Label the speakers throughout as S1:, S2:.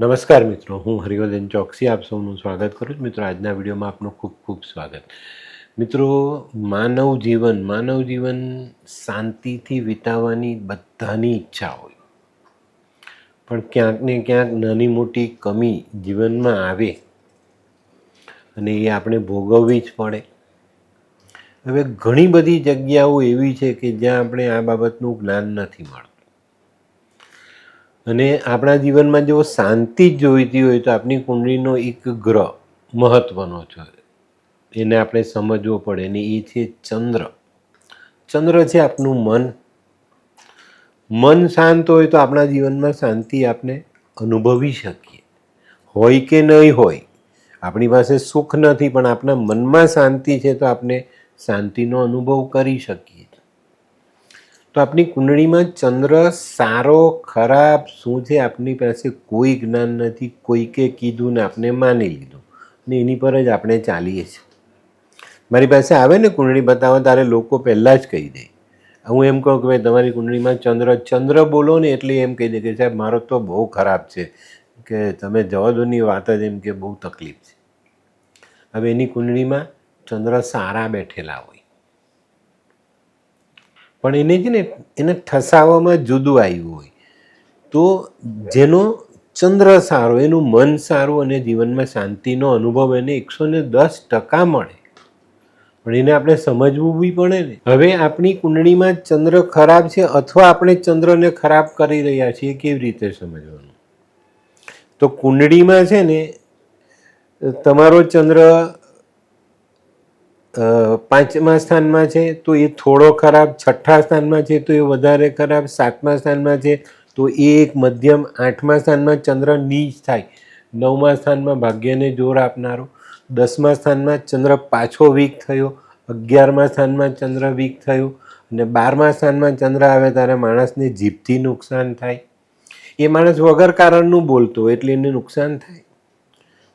S1: નમસ્કાર મિત્રો, હું હરિવર્ધન ચોકસી, આપ સૌનું સ્વાગત કરું છું. મિત્રો, આજના વિડીયોમાં આપનું ખૂબ ખૂબ સ્વાગત. મિત્રો, માનવ જીવન માનવ જીવન શાંતિથી વિતાવવાની બધાની ઈચ્છા હોય. પણ ક્યાંક ને ક્યાંક નાની મોટી કમી જીવનમાં આવે અને એ આપણે ભોગવવી જ પડે. હવે ઘણી બધી જગ્યાઓ એવી છે કે જ્યાં આપણે આ બાબતનું જ્ઞાન નથી મળતું. અને આપણા જીવનમાં જો શાંતિ જ જોઈતી હોય તો આપણી કુંડળીનો એક ગ્રહ મહત્વનો છે. એને આપણે સમજવો પડે અને એ છે ચંદ્ર. ચંદ્ર છે આપનું મન. મન શાંત હોય તો આપણા જીવનમાં શાંતિ આપણે અનુભવી શકીએ. હોય કે નહીં હોય, આપણી પાસે સુખ નથી, પણ આપણા મનમાં શાંતિ છે તો આપણે શાંતિનો અનુભવ કરી શકીએ તો આપની કુંડળીમાં ચંદ્ર સારો, ખરાબ, શું છે આપની પાસે કોઈ જ્ઞાન નથી કોઈકે કીધું ને આપણે માની લીધું. ને એની પર જ આપણે ચાલીએ છીએ. મારી પાસે આવે ને કુંડળી બતાવો ત્યારે લોકો પહેલાં જ કહી દે. હું એમ કહું કે ભાઈ, તમારી કુંડળીમાં ચંદ્ર ચંદ્ર બોલો ને એટલે એમ કહી દે કે સાહેબ, મારો તો બહુ ખરાબ છે, કે તમે જવા દોની વાત જ એમ કે બહુ તકલીફ છે. હવે એની કુંડળીમાં ચંદ્ર સારા બેઠેલા હોય. પણ એને છે ને, એને ઠસાવામાં જુદું આવ્યું હોય. તો જેનો ચંદ્ર સારો, એનું મન સારું અને જીવનમાં શાંતિનો અનુભવ એને એકસો ને દસ ટકા મળે. પણ એને આપણે સમજવું બી પડે ને. હવે આપણી કુંડળીમાં ચંદ્ર ખરાબ છે અથવા આપણે ચંદ્રને ખરાબ કરી રહ્યા છીએ કેવી રીતે સમજવાનું? તો કુંડળીમાં છે ને, તમારો ચંદ્ર પાંચમા સ્થાનમાં છે, તો એ થોડો ખરાબ. છઠ્ઠા સ્થાનમાં છે, તો એ વધારે ખરાબ. સાતમા સ્થાનમાં છે, તો એ એક મધ્યમ. આઠમા સ્થાનમાં ચંદ્ર નીચ થાય. નવમા સ્થાનમાં ભાગ્યને જોર આપનારો. દસમા સ્થાનમાં ચંદ્ર પાછો વીક થયો. અગિયારમા સ્થાનમાં ચંદ્ર વીક થયો. અને બારમા સ્થાનમાં ચંદ્ર આવે ત્યારે માણસને જીભથી નુકસાન થાય. એ માણસ વગર કારણનું બોલતો એટલે એને નુકસાન થાય.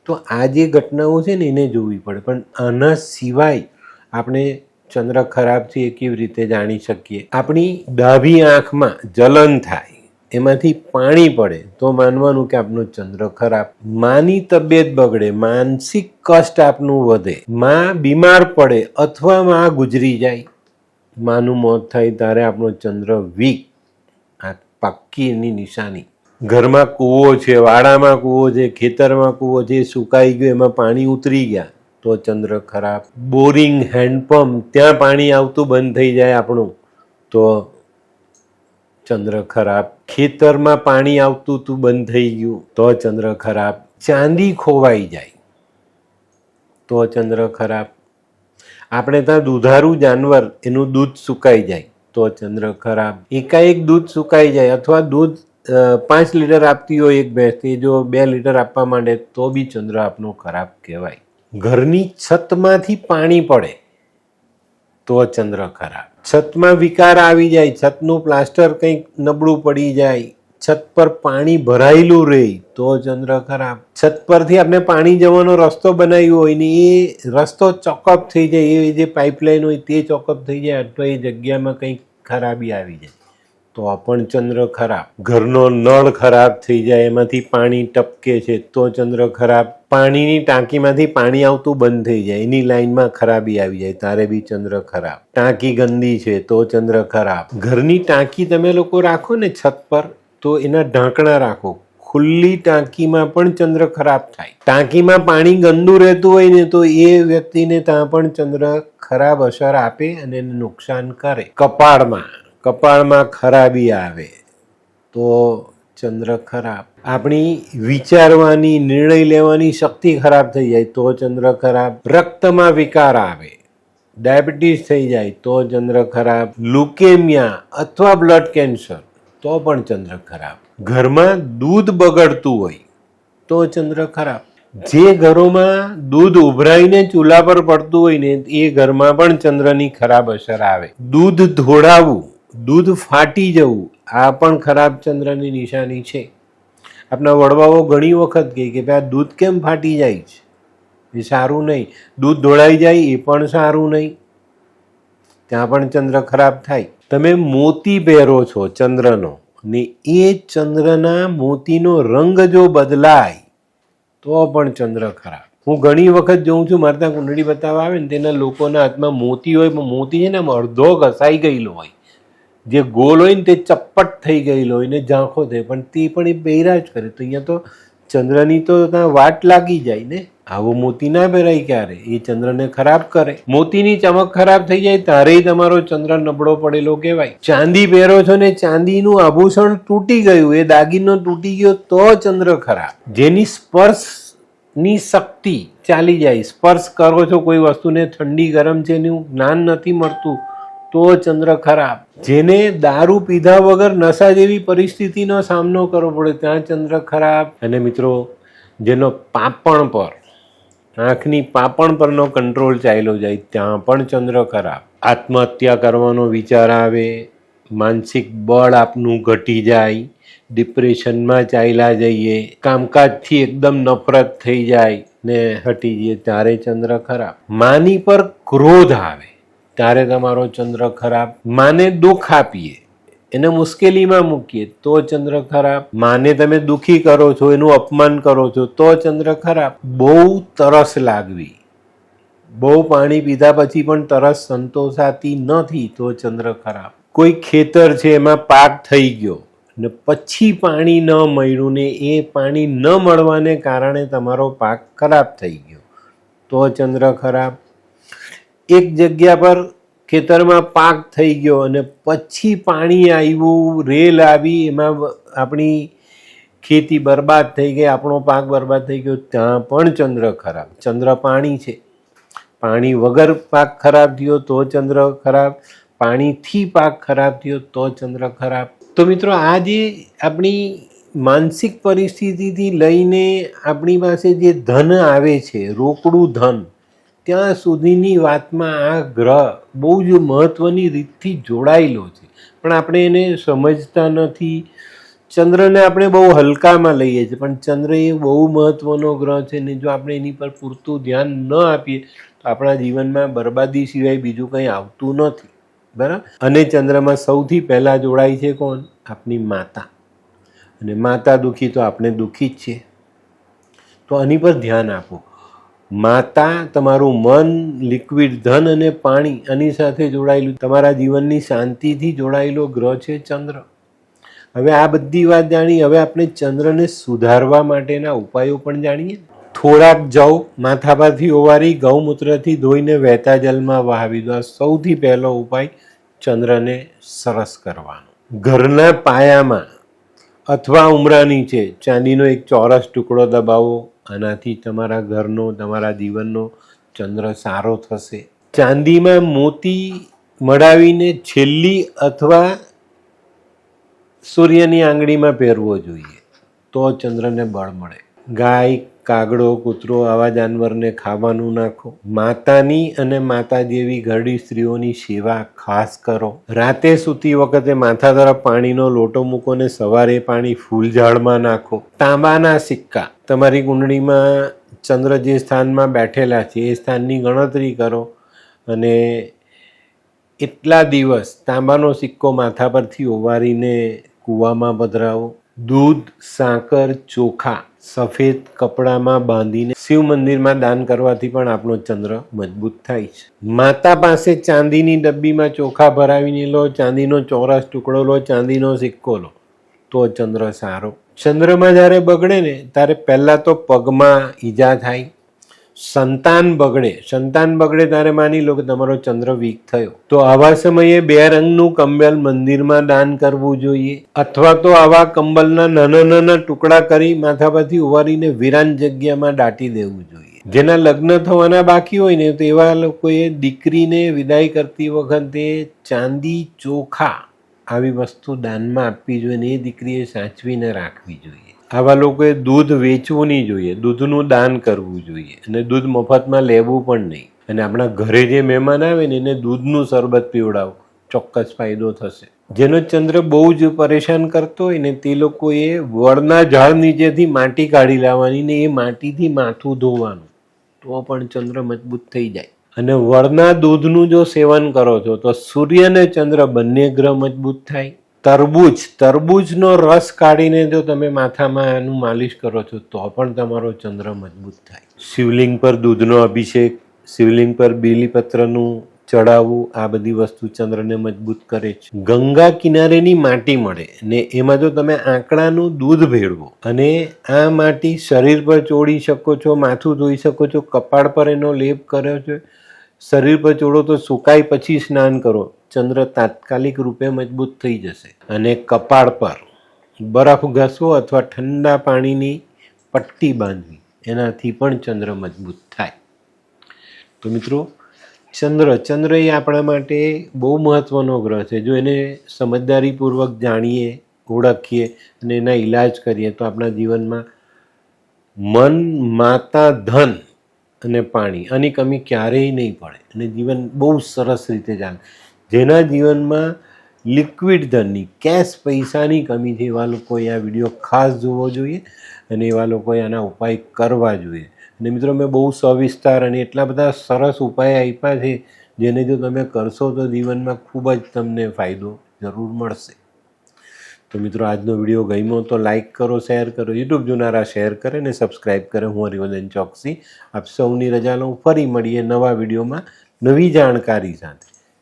S1: તો આ જે ઘટનાઓ છે ને, એને જોવી પડે. પણ આના સિવાય આપણે ચંદ્ર ખરાબ છે એ કેવી રીતે જાણી શકીએ? આપણી ડાભી આંખમાં જલન થાય, એમાંથી પાણી પડે, તો માનવાનું કે આપનો ચંદ્ર ખરાબ. માની તબિયત બગડે, માનસિક કષ્ટ આપનું વધે, માં બીમાર પડે અથવા માં ગુજરી જાય, માનું મોત થાય ત્યારે આપણો ચંદ્ર વીક. આ પાક્કી એની નિશાની. ઘરમાં કૂવો છે, વાડામાં કૂવો છે, ખેતરમાં કૂવો છે, સુકાઈ ગયો, એમાં પાણી ઉતરી ગયા. તો ચંદ્ર ખરાબ, બોરિંગ હેન્ડપંપ, ત્યાં પાણી આવતું બંધ થઈ જાય આપણું, તો ચંદ્ર ખરાબ. ખેતરમાં પાણી આવતું તું બંધ થઈ ગયું, તો ચંદ્ર ખરાબ. ચાંદી ખોવાઈ જાય, તો ચંદ્ર ખરાબ. આપણે ત્યાં દુધારું જાનવર, એનું દૂધ સુકાઈ જાય, તો ચંદ્ર ખરાબ. એકાએક દૂધ સુકાઈ જાય, અથવા દૂધ પાંચ લીટર આપતી હોય એક ભેંસથી જો બે લીટર આપવા માંડે, તો બી ચંદ્ર આપનો ખરાબ કહેવાય. ઘરની છતમાંથી પાણી પડે, તો ચંદ્ર ખરાબ. છતમાં વિકાર આવી જાય, છતનું પ્લાસ્ટર કંઈક નબળું પડી જાય, છત પર પાણી ભરાયેલું રહે, તો ચંદ્ર ખરાબ. છત પરથી આપણે પાણી જવાનો રસ્તો બનાવ્યો હોય ને, એ રસ્તો ચોકઅપ થઈ જાય, એ જે પાઇપલાઇન હોય તે ચોકઅપ થઈ જાય અથવા એ જગ્યામાં કંઈક ખરાબી આવી જાય. તો પણ ચંદ્ર ખરાબ. ઘરનો નળ ખરાબ થઈ જાય, એમાંથી પાણી ટપકે છે, તો ચંદ્ર ખરાબ. પાણીની ટાંકીમાંથી પાણી આવતું બંધ થઈ જાય, એની લાઈનમાં ખરાબી આવી જાય, તારે બી ચંદ્ર ખરાબ. ટાંકી ગંદી છે, તો ચંદ્ર ખરાબ. ઘરની ટાંકી તમે લોકો રાખો ને છત પર, તો એના ઢાંકણા રાખો. ખુલ્લી ટાંકીમાં પણ ચંદ્ર ખરાબ થાય. ટાંકીમાં પાણી ગંદુ રહેતું હોય ને, તો એ વ્યક્તિને ત્યાં પણ ચંદ્ર ખરાબ અસર આપે અને નુકસાન કરે. કપાળમાં. કપાળમાં ખરાબી આવે, તો ચંદ્ર ખરાબ આપણી વિચારવાની, નિર્ણય લેવાની શક્તિ ખરાબ થઈ જાય, તો ચંદ્ર ખરાબ રક્તમાં વિકાર આવે, ડાયાબિટીસ થઈ જાય, તો ચંદ્ર ખરાબ. લુકેમિયા અથવા બ્લડ કેન્સર, તો પણ ચંદ્ર ખરાબ. ઘરમાં દૂધ બગડતું હોય, તો ચંદ્ર ખરાબ. જે ઘરોમાં દૂધ ઉભરાઈને ચૂલા પર પડતું હોય ને, એ ઘરમાં પણ ચંદ્રની ખરાબ અસર આવે. દૂધ ધોળાવવું દૂધ ફાટી જવું, આ પણ ખરાબ ચંદ્રની નિશાની છે. આપણા વડવાઓ ઘણી વખત કહે કે ભાઈ, આ દૂધ કેમ ફાટી જાય છે? એ સારું નહીં. દૂધ ધોળાઈ જાય, એ પણ સારું નહીં. ત્યાં પણ ચંદ્ર ખરાબ થાય. તમે મોતી પહેરો છો ચંદ્રનો, ને એ ચંદ્રના મોતીનો રંગ જો બદલાય, તો પણ ચંદ્ર ખરાબ. હું ઘણી વખત જોઉં છું, મારે ત્યાં કુંડળી બતાવવા આવે ને, તેના લોકોના હાથમાં મોતી હોય, પણ મોતી છે ને અડધો ઘસાઈ ગયેલો હોય. જે ગોલ હોય ને તે ચપ્પટ થઈ ગયેલો હોય ને ઝાંખો થાય, પણ તે પણ એ પહેર્યા જ કરે. તો અહીંયા તો ચંદ્રની તો વાટ લાગી જાય ને. આવો મોતી ના પહેરાય ક્યારે? એ ચંદ્રને ખરાબ કરે. મોતીની ચમક ખરાબ થઈ જાય, તારેય તમારો ચંદ્ર નબળો પડેલો કહેવાય. ચાંદી પહેરો છો ને, ચાંદીનું આભૂષણ તૂટી ગયું. એ દાગીનો તૂટી ગયો તો ચંદ્ર ખરાબ. જેની સ્પર્શની શક્તિ ચાલી જાય. સ્પર્શ કરો છો કોઈ વસ્તુને ઠંડી ગરમ છે, એનું જ્ઞાન નથી મળતું. તો ચંદ્ર ખરાબ. જેને દારૂ પીધા વગર નશા જેવી પરિસ્થિતિનો સામનો કરવો પડે, ત્યાં ચંદ્ર ખરાબ. અને મિત્રો, જેનો પાપણ પર, આંખની પાપણ પરનો કંટ્રોલ ચાલ્યો જાય, ત્યાં પણ ચંદ્ર ખરાબ. આત્મહત્યા કરવાનો વિચાર આવે, માનસિક બળ આપનું ઘટી જાય ડિપ્રેશનમાં ચાલ્યા જઈએ, કામકાજથી એકદમ નફરત થઈ જાય ને હટી જઈએ, ત્યારે ચંદ્ર ખરાબ. માની પર ક્રોધ આવે. ત્યારે તમારો ચંદ્ર ખરાબ, માને દુઃખ આપીએ. એને મુશ્કેલીમાં મૂકીએ. તો ચંદ્ર ખરાબ, માને તમે દુઃખી કરો છો, એનું અપમાન કરો છો, તો ચંદ્ર ખરાબ. બહુ તરસ લાગવી. બહુ પાણી પીધા પછી પણ તરસ સંતોષાતી નથી તો ચંદ્ર ખરાબ. કોઈ ખેતર છે એમાં પાક થઈ ગયો ને પછી પાણી ન મળ્યું ને એ પાણી ન મળવાને કારણે તમારો પાક ખરાબ થઈ ગયો. તો ચંદ્ર ખરાબ એક જગ્યા પર ખેતરમાં પાક થઈ ગયો અને પછી પાણી આવ્યું, રેલ આવી, એમાં આપણી ખેતી બરબાદ થઈ ગઈ, આપણો પાક બરબાદ થઈ ગયો, ત્યાં પણ ચંદ્ર ખરાબ. ચંદ્ર પાણી છે. પાણી વગર પાક ખરાબ થયો તો ચંદ્ર ખરાબ. પાણીથી પાક ખરાબ થયો તો ચંદ્ર ખરાબ. તો મિત્રો, આ જે આપણી માનસિક પરિસ્થિતિથી લઈને આપણી પાસે જે ધન આવે છે, રોકડું ધન ત્યાં સુધીની વાતમાં આ ગ્રહ બહુ જ મહત્ત્વની રીતથી જોડાયેલો છે. પણ આપણે એને સમજતા નથી. ચંદ્રને આપણે બહુ હલકામાં લઈએ છીએ, પણ ચંદ્ર એ બહુ મહત્ત્વનો ગ્રહ છે ને જો આપણે એની પર પૂરતું ધ્યાન ન આપીએ, તો આપણા જીવનમાં બરબાદી સિવાય બીજું કંઈ આવતું નથી. બરાબર? અને ચંદ્રમાં સૌથી પહેલાં જોડાય છે કોણ? આપની માતા. અને માતા દુઃખી તો આપણે દુઃખી જ છીએ. તો આની પર ધ્યાન આપો. માતા તમારું મન લિક્વિડ ધન અને પાણી આની સાથે જોડાયેલું. તમારા જીવનની શાંતિથી જોડાયેલો ગ્રહ છે ચંદ્ર. હવે આ બધી વાત જાણી, હવે આપણે ચંદ્રને સુધારવા માટેના ઉપાયો પણ જાણીએ. થોડાક જવ માથા પરથી ઓવારી ગૌમૂત્રથી ધોઈને વહેતા જલમાં વહાવી દો. સૌથી પહેલો ઉપાય ચંદ્રને સરસ કરવાનો. ઘરના પાયામાં અથવા ઉમરા નીચે ચાંદીનો એક ચોરસ ટુકડો દબાવો. આનાથી તમારા ઘરનો, તમારા જીવનનો ચંદ્ર સારો થશે. ચાંદીમાં મોતી મડાવીને છેલ્લી અથવા સૂર્યની આંગળીમાં પહેરવો જોઈએ, તો ચંદ્રને બળ મળે. ગાય, કાગડો, કૂતરો, આવા જાનવરને ખાવાનું નાખો. માતાની અને માતા જેવી ઘરડી સ્ત્રીઓની સેવા ખાસ કરો. રાતે સૂતી વખતે માથા તરફ પાણીનો લોટો મૂકો ને સવારે પાણી ફૂલ ઝાડમાં નાખો. તાંબાના સિક્કા. તમારી કુંડળીમાં ચંદ્ર જે સ્થાનમાં બેઠેલા છે, એ સ્થાનની ગણતરી કરો અને એટલા દિવસ તાંબાનો સિક્કો માથા પરથી ઓવારીને કૂવામાં પધરાવો. દૂધ, સાકર, ચોખા સફેદ કપડામાં બાંધીને શિવ મંદિરમાં દાન કરવાથી પણ આપણો ચંદ્ર મજબૂત થાય છે. માતા પાસે ચાંદીની ડબ્બીમાં ચોખા ભરાવીને લો, ચાંદીનો ચોરસ ટુકડો લો, ચાંદીનો સિક્કો લો, તો ચંદ્ર સારો. ચંદ્રમાં જ્યારે બગડે ને, ત્યારે પહેલાં તો પગમાં ઈજા થાય સંતાન બગડે. સંતાન બગડે ત્યારે માની લો કે તમારો ચંદ્ર વીક થયો. તો આવા સમયે બે રંગનું કંબલ મંદિરમાં દાન કરવું જોઈએ. અથવા તો આવા કંબલના નાના નાના ટુકડા કરી માથા પરથી ઉવારીને વિરાન જગ્યામાં દાટી દેવું જોઈએ. જેના લગ્ન થવાના બાકી હોય ને, તો એવા લોકોએ દીકરીને વિદાય કરતી વખતે ચાંદી ચોખા આવી વસ્તુ દાનમાં આપવી જોઈએ ને એ દીકરીએ સાચવીને રાખવી જોઈએ. આવા લોકોએ દૂધ વેચવું નહીં જોઈએ, દૂધનું દાન કરવું જોઈએ અને દૂધ મફતમાં લેવું પણ નહીં. અને આપણા ઘરે જે મહેમાન આવે ને, એને દૂધનું શરબત પીવડાવો, ચોક્કસ ફાયદો થશે. જેનો ચંદ્ર બહુ જ પરેશાન કરતો હોય ને, તે લોકોએ વડના ઝાડ નીચેથી માટી કાઢી લાવવાની ને એ માટીથી માથું ધોવાનું. તો પણ ચંદ્ર મજબૂત થઈ જાય. અને વડના દૂધનું જો સેવન કરો છો, તો સૂર્ય અને ચંદ્ર બંને ગ્રહ મજબૂત થાય. તરબૂચ, તરબૂચનો રસ કાઢીને જો તમે માથામાં એનું માલિશ કરો છો, તો પણ તમારો ચંદ્ર મજબૂત થાય. શિવલિંગ પર દૂધનો અભિષેક, શિવલિંગ પર બીલીપત્રનું ચડાવવું, આ બધી વસ્તુ ચંદ્રને મજબૂત કરે છે. ગંગા કિનારેની માટી મળે ને એમાં જો તમે આંકડાનું દૂધ ભેળવો અને આ માટી શરીર પર ચોડી શકો છો, માથું ધોઈ શકો છો, કપાળ પર એનો લેપ કર્યો છે, શરીર પર ચોડો તો સુકાય પછી સ્નાન કરો ચંદ્ર તાત્કાલિક રૂપે મજબૂત થઈ જશે અને કપાળ પર બરફ ઘસવો અથવા ઠંડા પાણીની પટ્ટી બાંધવી, એનાથી પણ ચંદ્ર મજબૂત થાય. તો મિત્રો, ચંદ્ર ચંદ્ર એ આપણા માટે બહુ મહત્ત્વનો ગ્રહ છે. જો એને સમજદારીપૂર્વક જાણીએ, ઓળખીએ અને એના ઈલાજ કરીએ, તો આપણા જીવનમાં મન, માતા, ધન અને પાણી, આની કમી ક્યારેય નહીં પડે અને જીવન બહુ સરસ રીતે ચાલે. જેના જીવનમાં લિક્વિડ ધનની કેશ પૈસાની કમી છે, એવા લોકોએ આ વીડિયો ખાસ જોવો જોઈએ અને એવા લોકોએ આના ઉપાય કરવા જોઈએ. અને મિત્રો, મેં બહુ સવિસ્તાર અને એટલા બધા સરસ ઉપાય આપ્યા છે, જેને જો તમે કરશો તો જીવનમાં ખૂબ જ તમને ફાયદો જરૂર મળશે. તો મિત્રો, આજનો વીડિયો ગમ્યો તો લાઇક કરો શેર કરો યુટ્યુબ જોનારા શેર કરે અને સબસ્ક્રાઈબ કરે. હું હરિવર્ધન ચોકસી, આપ સૌની રજા લઉં. ફરી મળીએ નવા વિડીયોમાં નવી જાણકારી સાથે.